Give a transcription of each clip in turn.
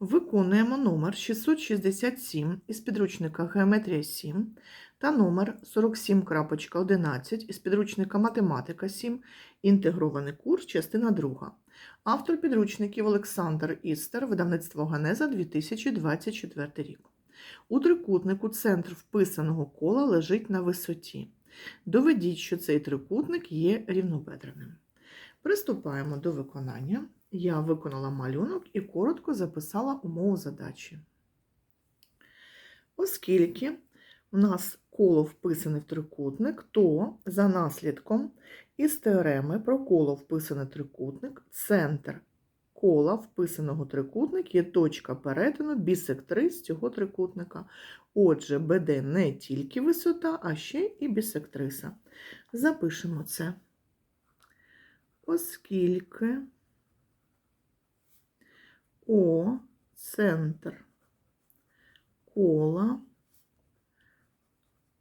Виконуємо номер 667 із підручника Геометрія 7 та номер 47.11 із підручника Математика 7, інтегрований курс, частина 2. Автор підручників Олександр Істер, видавництво Ганеза 2024 рік. У трикутнику центр вписаного кола лежить на висоті. Доведіть, що цей трикутник є рівнобедреним. Приступаємо до виконання. Я виконала малюнок і коротко записала умову задачі. Оскільки у нас коло вписане в трикутник, то за наслідком із теореми про коло вписане трикутник, центр кола вписаного трикутник є точка перетину бісектрис цього трикутника. Отже, БД не тільки висота, а ще і бісектриса. Запишемо це. Оскільки О центр. Кола,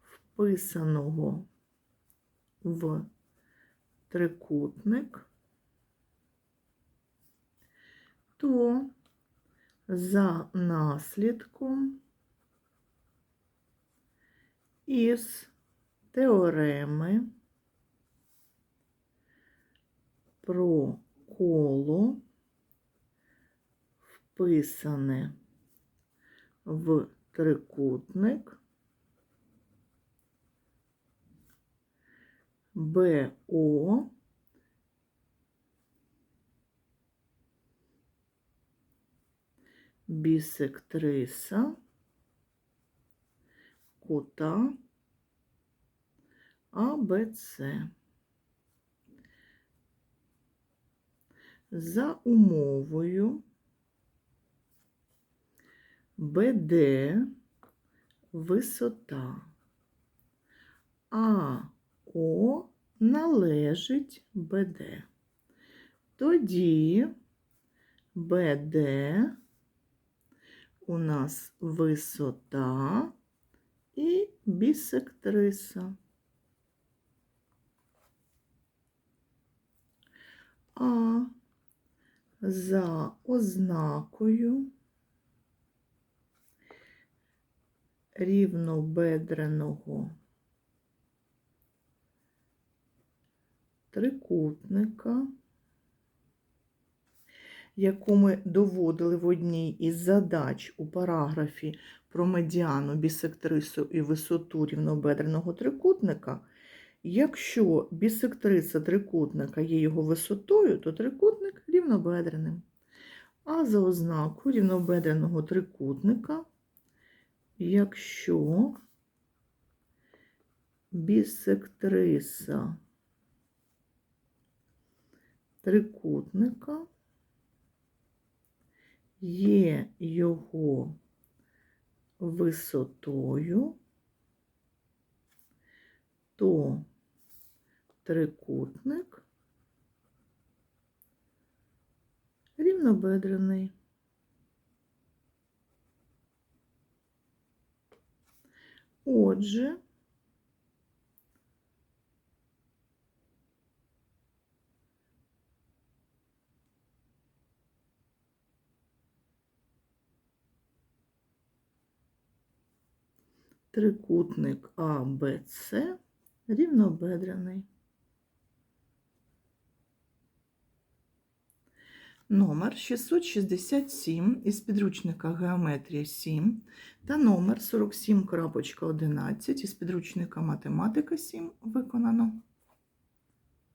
вписаного в трикутник, то за наслідком із теореми про коло вписане в трикутник. БО бісектриса кута. АБЦ. За умовою БД висота, а належить БД. Тоді БД у нас висота і бісектриса. А за ознакою рівнобедреного трикутника, яку ми доводили в одній із задач у параграфі про медіану, бісектрису і висоту рівнобедреного трикутника, якщо бісектриса трикутника є його висотою, то трикутник рівнобедреним. А за ознакою рівнобедреного трикутника, якщо бісектриса трикутника є його висотою, то трикутник рівнобедрений. Отже, трикутник АБЦ рівнобедрений. Номер 667 із підручника Геометрія 7 та номер 47.11 із підручника Математика 7 виконано.